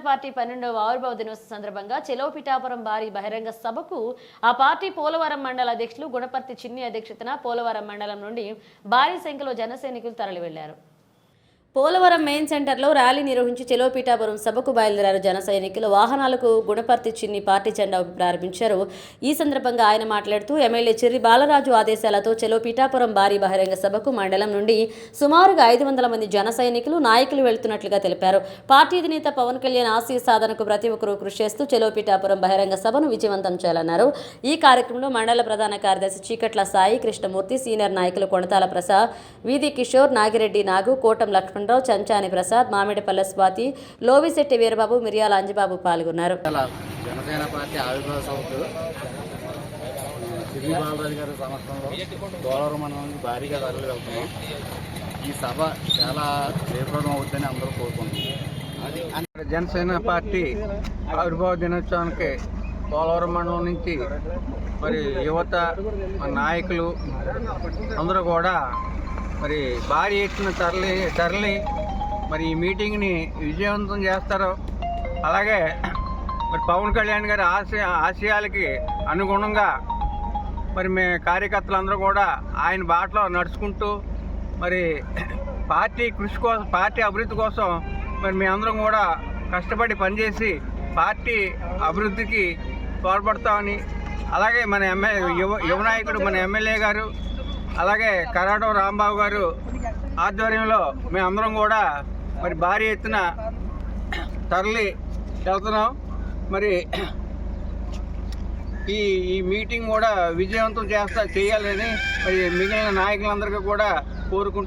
Party పన్నెండవ ఆవిర్భావ దినోత్సవ సందర్భంగా చెలో పిఠాపురం భారీ బహిరంగ సభకు ఆ పార్టీ పోలవరం మండల అధ్యక్షులు గుణపర్తి చిన్ని అధ్యక్షతన పోలవరం మండలం నుండి భారీ సంఖ్యలో జన సైనికులు తరలి వెళ్ళారు పోలవరం మెయిన్ సెంటర్లో ర్యాలీ నిర్వహించి చెలో పీఠాపురం సభకు బయలుదేరారు జన సైనికులు. వాహనాలకు గుణపర్తి చిన్ని పార్టీ జెండా ప్రారంభించారు. ఈ సందర్భంగా ఆయన మాట్లాడుతూ ఎమ్మెల్యే చెర్రి బాలరాజు ఆదేశాలతో చెలో పీఠాపురం భారీ బహిరంగ సభకు మండలం నుండి సుమారుగా ఐదు వందల మంది జన సైనికులు నాయకులు వెళ్తున్నట్లుగా తెలిపారు. పార్టీ అధినేత పవన్ కళ్యాణ్ ఆశయ సాధనకు ప్రతి ఒక్కరూ కృషి చేస్తూ చెలో పీఠాపురం బహిరంగ సభను విజయవంతం చేయాలన్నారు. ఈ కార్యక్రమంలో మండల ప్రధాన కార్యదర్శి చీకట్ల సాయి కృష్ణమూర్తి సీనియర్ నాయకులు కొణతాల ప్రసాద్ వీధి కిషోర్ నాగిరెడ్డి నాగు కోటం లక్ష్మణ్ లక్ష్మణరావు చంచాని ప్రసాద్ మామిడిపల్లె స్వాతి లోవిశెట్టి వీరబాబు మిరియాల అంజబాబు పాల్గొన్నారు. జనసేన పార్టీ ఆవిర్భావ సభకు బాలరాజు గారి సమక్షంలో భారీగా తరలి వెళ్తున్నాం ఈ సభ చాలా తీవ్రం అవుతుందని అందరూ కోరుకుంటున్నాం జనసేన పార్టీ ఆవిర్భావ దినోత్సవానికి పోలవరం మండలం నుంచి మరి యువత నాయకులు అందరూ కూడా మరి భారీ ఎత్తున తరలి తరలి మరి ఈ మీటింగ్ని విజయవంతం చేస్తారు అలాగే మరి పవన్ కళ్యాణ్ గారి ఆశయ ఆశయాలకి అనుగుణంగా మరి మే కార్యకర్తలందరూ కూడా ఆయన బాటలో నడుచుకుంటూ మరి పార్టీ కృషి కోసం పార్టీ అభివృద్ధి కోసం మరి మేమందరం కూడా కష్టపడి పనిచేసి పార్టీ అభివృద్ధికి తోడ్పడతామని అలాగే మన ఎమ్మెల్యే యువ యువనాయకుడు మన ఎమ్మెల్యే గారు అలాగే కరాటం రాంబాబు గారు ఆధ్వర్యంలో మేమందరం కూడా మరి భారీ ఎత్తున తరలి వెళ్తున్నాం. మరి ఈ ఈ మీటింగ్ కూడా విజయవంతం చేస్తా చేయాలని మరి మిగిలిన నాయకులందరికీ కూడా కోరుకుంటున్నాం